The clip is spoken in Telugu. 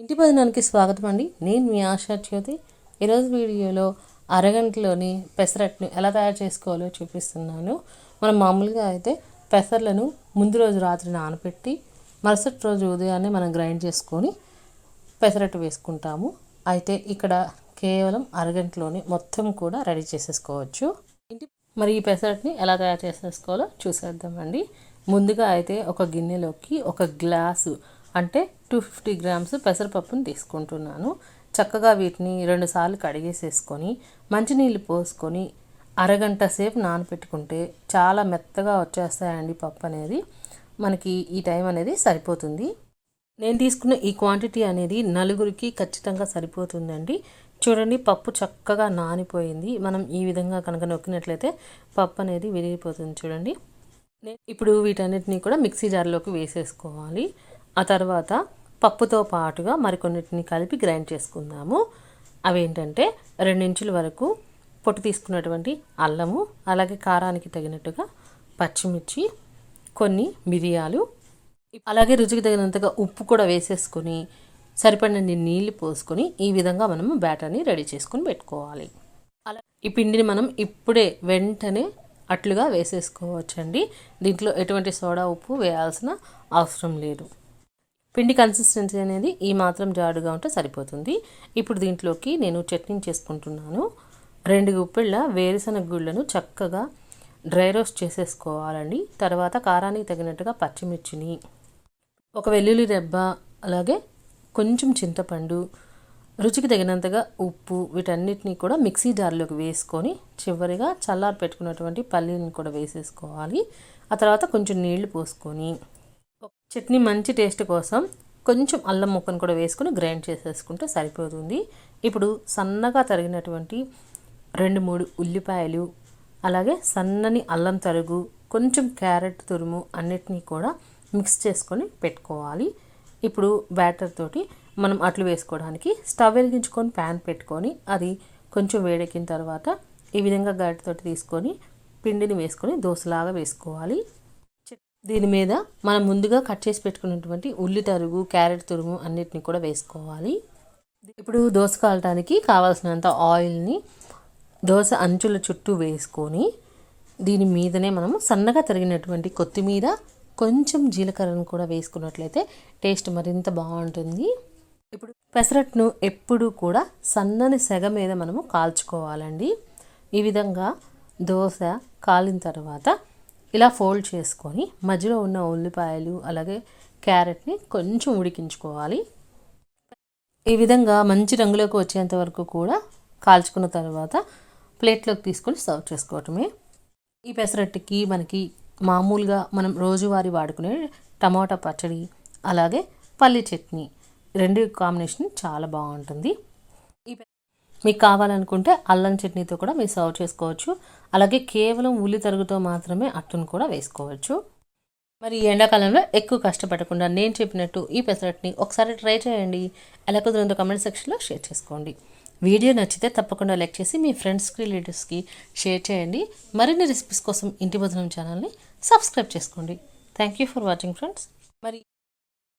ఇంటి భోజనానికి స్వాగతం అండి. నేను మీ ఆశా జ్యోతి. ఈరోజు వీడియోలో అరగంటలోని పెసరట్ను ఎలా తయారు చేసుకోవాలో చూపిస్తున్నాను. మనం మామూలుగా అయితే పెసర్లను ముందు రోజు రాత్రి నానబెట్టి మరుసటి రోజు ఉదయాన్నే మనం గ్రైండ్ చేసుకొని పెసరట్టు వేసుకుంటాము. అయితే ఇక్కడ కేవలం అరగంటలోనే మొత్తం కూడా రెడీ చేసేసుకోవచ్చు. ఇంటి మరి ఈ పెసరట్ని ఎలా తయారు చేసేసుకోవాలో చూసేద్దామండి. ముందుగా అయితే ఒక గిన్నెలోకి ఒక గ్లాసు అంటే టూ ఫిఫ్టీ గ్రామ్స్ పెసరపప్పుని తీసుకుంటున్నాను. చక్కగా వీటిని రెండుసార్లు కడిగేసేసుకొని మంచినీళ్ళు పోసుకొని అరగంట సేపు నానబెట్టుకుంటే చాలా మెత్తగా వచ్చేస్తాయండి పప్పు అనేది. మనకి ఈ టైం అనేది సరిపోతుంది. నేను తీసుకున్న ఈ క్వాంటిటీ అనేది నలుగురికి ఖచ్చితంగా సరిపోతుందండి. చూడండి పప్పు చక్కగా నానిపోయింది. మనం ఈ విధంగా కనుక నొక్కినట్లయితే పప్పు అనేది విరిగిపోతుంది చూడండి. నేను ఇప్పుడు వీటన్నిటిని కూడా మిక్సీ జార్లోకి వేసేసుకోవాలి. ఆ తర్వాత పప్పుతో పాటుగా మరికొన్నిటిని కలిపి గ్రైండ్ చేసుకుందాము. అవేంటంటే రెండించుల వరకు పొట్టు తీసుకున్నటువంటి అల్లము అలాగే కారానికి తగినట్టుగా పచ్చిమిర్చి కొన్ని మిరియాలు అలాగే రుచికి తగినంతగా ఉప్పు కూడా వేసేసుకొని సరిపడినన్ని నీళ్ళు పోసుకొని ఈ విధంగా మనము బ్యాటర్ని రెడీ చేసుకొని పెట్టుకోవాలి. అలా ఈ పిండిని మనం ఇప్పుడే వెంటనే అట్లుగా వేసేసుకోవచ్చండి. దీంట్లో ఎటువంటి సోడా ఉప్పు వేయాల్సిన అవసరం లేదు. పిండి కన్సిస్టెన్సీ అనేది ఈ మాత్రం జాడుగా ఉంటే సరిపోతుంది. ఇప్పుడు దీంట్లోకి నేను చట్నీ చేసుకుంటున్నాను. రెండు గుప్పిళ్ళ వేరుశనగ గుళ్ళను చక్కగా డ్రై రోస్ట్ చేసేసుకోవాలండి. తర్వాత కారానికి తగినట్టుగా పచ్చిమిర్చిని ఒక వెల్లుల్లి రెబ్బ అలాగే కొంచెం చింతపండు రుచికి తగినంతగా ఉప్పు వీటన్నిటిని కూడా మిక్సీ జార్లోకి వేసుకొని చివరిగా చల్లారి పెట్టుకున్నటువంటి పల్లీని కూడా వేసేసుకోవాలి. ఆ తర్వాత కొంచెం నీళ్ళు పోసుకొని చట్నీ మంచి టేస్ట్ కోసం కొంచెం అల్లం ముక్కను కూడా వేసుకొని గ్రైండ్ చేసేసుకుంటే సరిపోతుంది. ఇప్పుడు సన్నగా తరిగినటువంటి రెండు మూడు ఉల్లిపాయలు అలాగే సన్నని అల్లం తరుగు కొంచెం క్యారెట్ తురుము అన్నిటినీ కూడా మిక్స్ చేసుకొని పెట్టుకోవాలి. ఇప్పుడు బ్యాటర్ తోటి మనం అట్లు వేసుకోవడానికి స్టవ్ వెలిగించుకొని ప్యాన్ పెట్టుకొని అది కొంచెం వేడెక్కిన తర్వాత ఈ విధంగా గరిటతోటి తీసుకొని పిండిని వేసుకొని దోశలాగా వేసుకోవాలి. దీని మీద మనం ముందుగా కట్ చేసి పెట్టుకున్నటువంటి ఉల్లి తరుగు క్యారెట్ తురుము అన్నిటిని కూడా వేసుకోవాలి. ఇప్పుడు దోశ కాలటానికి కావాల్సినంత ఆయిల్ని దోశ అంచుల చుట్టూ వేసుకొని దీని మీదనే మనము సన్నగా తరిగినటువంటి కొత్తిమీర కొంచెం జీలకర్రను కూడా వేసుకున్నట్లయితే టేస్ట్ మరింత బాగుంటుంది. ఇప్పుడు పెసరట్ను ఎప్పుడూ కూడా సన్నని సెగ మీద మనము కాల్చుకోవాలండి. ఈ విధంగా దోశ కాలిన తర్వాత ఇలా ఫోల్డ్ చేసుకొని మధ్యలో ఉన్న ఉల్లిపాయలు అలాగే క్యారెట్ని కొంచెం ఉడికించుకోవాలి. ఈ విధంగా మంచి రంగులోకి వచ్చేంత వరకు కూడా కాల్చుకున్న తర్వాత ప్లేట్లోకి తీసుకొని సర్వ్ చేసుకోవటమే. ఈ పెసరట్టుకి మనకి మామూలుగా మనం రోజువారీ వాడుకునే టమాటా పచ్చడి అలాగే పల్లి చట్నీ రెండు కాంబినేషన్ చాలా బాగుంటుంది. మీకు కావాలనుకుంటే అల్లం చట్నీతో కూడా మీరు సర్వ్ చేసుకోవచ్చు. అలాగే కేవలం ఉల్లి తరుగుతో మాత్రమే అట్టును కూడా వేసుకోవచ్చు. మరి ఎండాకాలంలో ఎక్కువ కష్టపడకుండా నేను చెప్పినట్టు ఈ పెసరట్ని ఒకసారి ట్రై చేయండి. ఎలా కుదిరిందో కమెంట్ సెక్షన్లో షేర్ చేసుకోండి. వీడియో నచ్చితే తప్పకుండా లైక్ చేసి మీ ఫ్రెండ్స్కి రిలేటివ్స్కి షేర్ చేయండి. మరిన్ని రెసిపీస్ కోసం ఇంటి భోజనం ఛానల్ని సబ్స్క్రైబ్ చేసుకోండి. Thank you for watching friends మరి